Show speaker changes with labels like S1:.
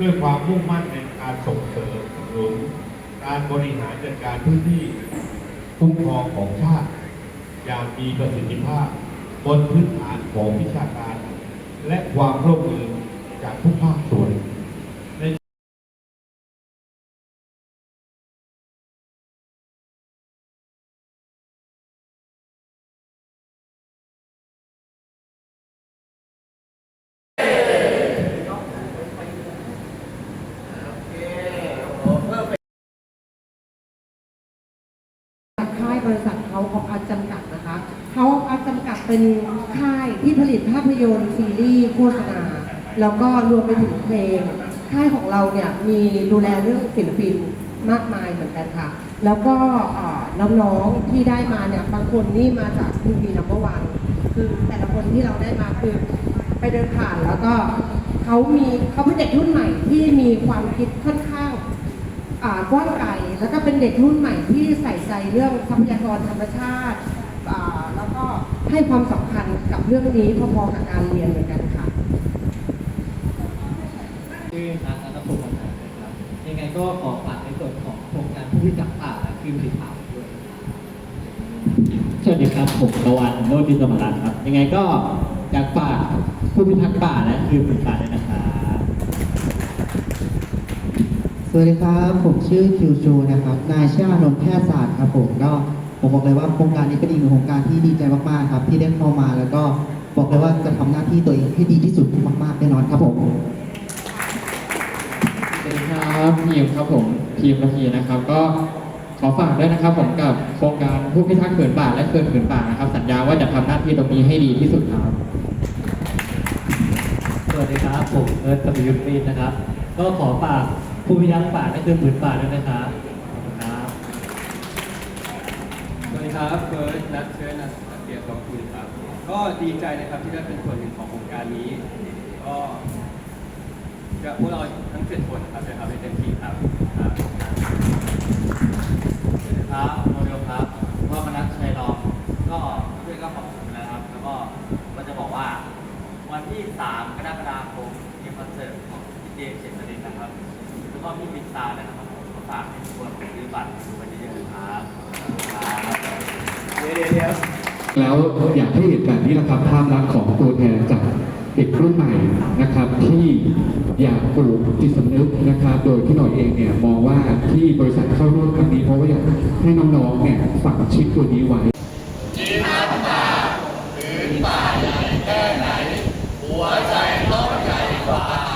S1: ด้วยความมุ่งมั่นในการส่งเสริมสนับสนุนการบริหารจัดการพื้นที่คุ้มครองของชาติ อย่างมีประสิทธิภาพ บนพื้นฐานของวิชาการ และความร่วมมือจากทุกภาคส่วน ใน
S2: ค่าย บริษัทเขาออฟอาร์จำกัดนะคะเขาออฟอาร์จำกัดเป็นค่ายที่ผลิตภาพยนตร์ซีรีส์โฆษณาแล้วก็รวมไปถึงเพลง ค่ายของเราเนี่ยมีดูแลเรื่องศิลปินมากมายเหมือนกันค่ะ แล้วก็น้องๆที่ได้มาเนี่ยบางคนนี่มาจากทีวีนัมเบอร์วันคือแต่ละคนที่เราได้มาคือไปเดินผ่านแล้วก็เขามีเขาเป็นเด็กรุ่นใหม่ที่มีความคิดค่อนข้าง กว้างไกลแล้วก็เป็นเด็กรุ่นใหม่ที่ใส่ใจเรื่องทรัพยากรธรรมชาติอ่าแล้วก็ให้ความสำคัญกับเรื่องนี้พอๆกับการเรียนเหมือนกันค่ะ
S3: ชื่อนัทนัทพงศ์พันธ์นะครับยังไงก็ขอฝากในส่วนของโครงการผู้พิทักษ์ป่าและฟิวสีขาวด้วย
S4: สวัสดีครับผมตะวันโนติสมรัตน์ครับยังไงก็อยากฝากผู้พิทักษ์ป่าและคือผืนป่าด้วยนะครับ
S5: สวัสดีครับ ผมชื่อคิวชูนะครับ นายชานนท์แพทยศาสตร์ครับผมก็ผมบอกเลยว่าโครงการนี้เป็นอีกหนึ่งโครงการที่ดีใจมากๆครับ ที่ได้เข้ามาแล้วก็บอกเลยว่าจะทำหน้าที่ตัวเองให้ดีที่สุดมากๆแน่นอนครับผม
S6: สวัสดีครับพีมครับผมพีมระพีนะครับ ก็ขอฝากด้วยนะครับผมกับโครงการผู้พิทักษ์ผืนป่าและเขื่อนผืนป่านะครับ สัญญาว่าจะทำหน้าที่ตรงนี้ให้ดีที่สุดครับ
S3: สวัสดีครับผมเอิร์ธกบิยุทธ์ปีนนะครับ ก็ขอฝาก ผู้พิทักษ์ป่าและคือผืนป่าด้วยนะครับขอบคุณครับ
S7: สวัสดีครับเฟิร์สนัทเชิญนัทเกียรติกองทุนครับ ก็ดีใจนะครับที่ได้เป็นส่วนหนึ่งของโครงการนี้ ก็จะพวกเราทั้งเจ็ดคนนะครับจะทำให้เต็มที่ครับครับ
S8: ครับโมเดลครับพ่อมนัสชัยรองก็เพื่อนก็ขอบคุณนะครับ แล้วก็ก็จะบอกว่า วันที่ 3 กรกฎาคมมีคอนเสิร์ตของพี่เจมส์เจษฎินนะครับ พ่อพี่ปิตานะครับฝากให้ทุกคนซื้อบัตรวันนี้นะครับ
S9: แล้วอย่างที่เห็นแบบนี้นะครับภาพลักษณ์ของตัวแทนจากเด็กรุ่นใหม่นะครับ ที่อยากปลูกจิตสำนึกนะครับ โดยที่หน่อยเองเนี่ยมองว่าที่บริษัทเข้าร่วมครั้งนี้เพราะว่าอยากให้น้องๆเนี่ยฝังชิปตัวนี้ไว้จีนักป่าหรือป่าใหญ่แค่ไหน หัวใจต้องใหญ่กว่า